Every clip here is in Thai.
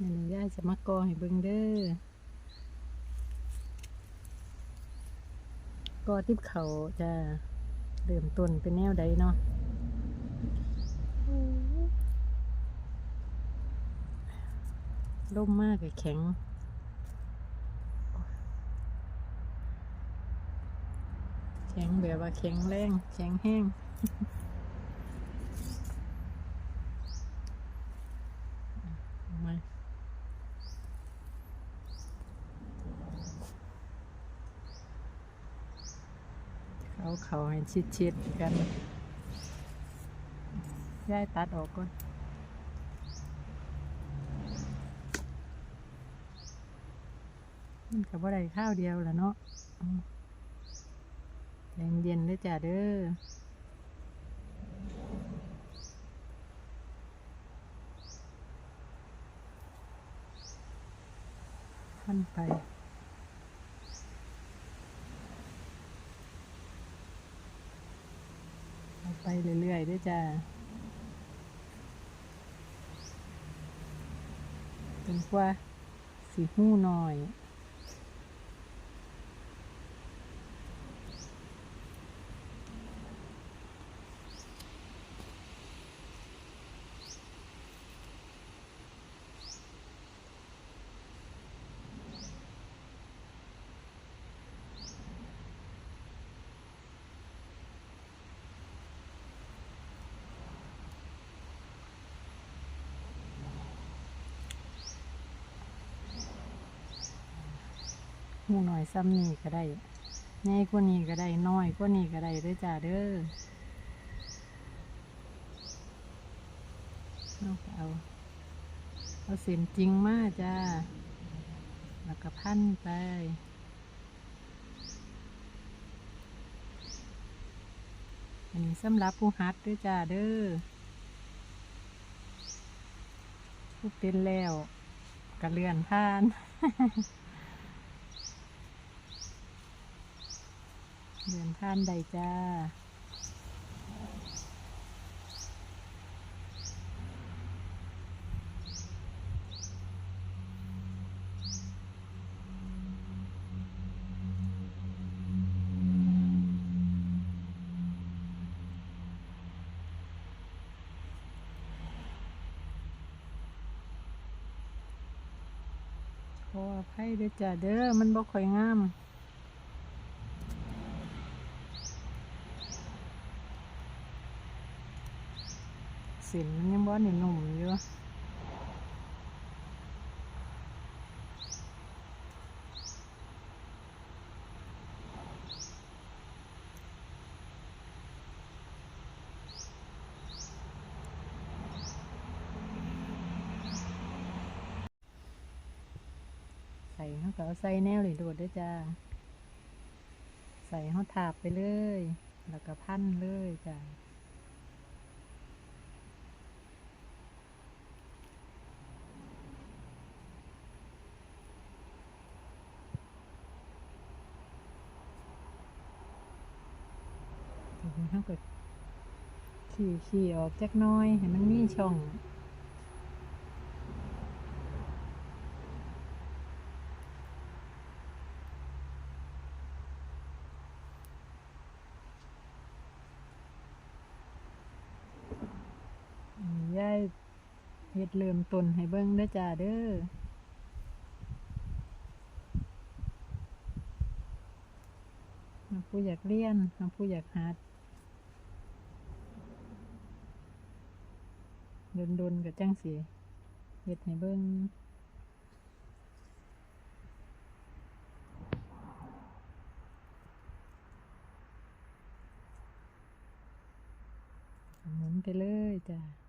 นี่นี่ย่าจะมากอให้เบิ่งเด้อกอทิบเขาจะเริ่มต้นเป็นแนวใดเนาะล่มมากเลยแข็งแข็งแบบว่าแข็งแรงแข็งแห้ง เอามา เขาเขาให้ชิดๆกันย้ายตัดออกก่อนมันกับว่าได้ข้าวเดียวละเนาะอืมใจเย็นๆเด้จ้าเด้อขั้นไปเอา ไปเรื่อยๆด้วยจ้าจนกว่าสีหู้หน่อย หูหน่อยซ้ำนี่ก็ได้ใหญ่กว่านี้ก็ได้น้อยกว่านี้ก็ได้เด้อจ้าเด้อเอาเอาเอาเส้นจริงมากจ้า แล้วก็พันไปอันนี้สำหรับผู้ฮัดด้วยจ้าเด้อผู้เป็นแล้วกระเลื่อนผ่าน เดินผ่านใดจ้าขออภัยด้วยจ้าเด้อมันบ่ค่อยงาม สินมันยังบ่นี่หนุ่มอยู่ใส่เขาก็เอาใส่แนวเลยโดดด้วยจ้า ใส่เขาถาบไปเลย แล้วก็พันเลยจ้า เขาก็ขี่ขี่ออกจักน้อยให้มันมีช่องอันนี้ย่ายเฮ็ดเริ่มต้นให้เบิ่งเด้อจ้าเด้อหาผู้อยากเรียนหาผู้อยากหัด ดนๆกับจังสีเห็ดให้เบิ้งหมุนไปเลยจ้ะ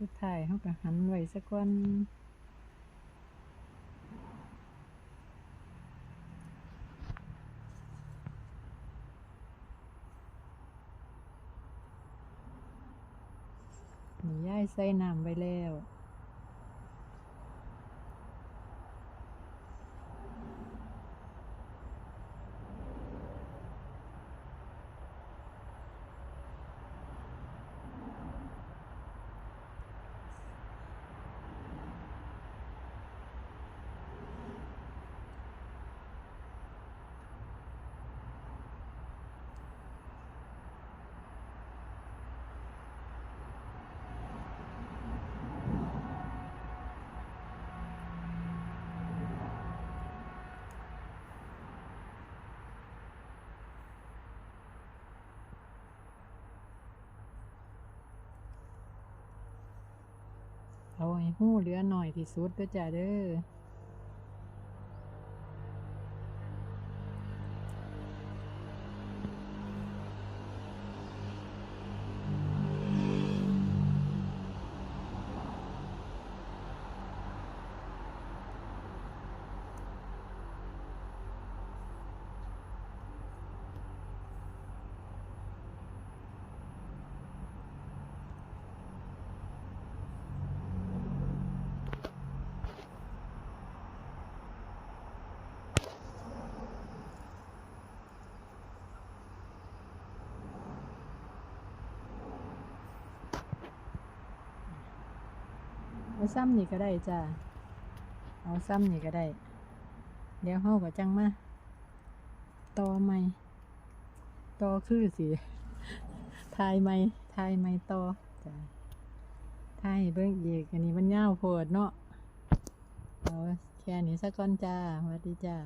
สุดท้ายเขาก็หันไว้สักวันนี่ย่ายใส่น้ำไปแล้ว เอาให้หู้เหลือหน่อยที่สุดเด้อจ้าเด้อ เอาซ้ำนี่ก็ได้จ้าเอาซ้ำนี่ก็ได้ เดี๋ยวเฮาก็จังมาต่อใหม่ต่อคือสิทายใหม่ทายใหม่ต่อจ้าทายเบิ่งอีกอันนี้มันยาวโพดเนาะเอาแค่นี้ซะก่อนจ้าสวัสดีจ้า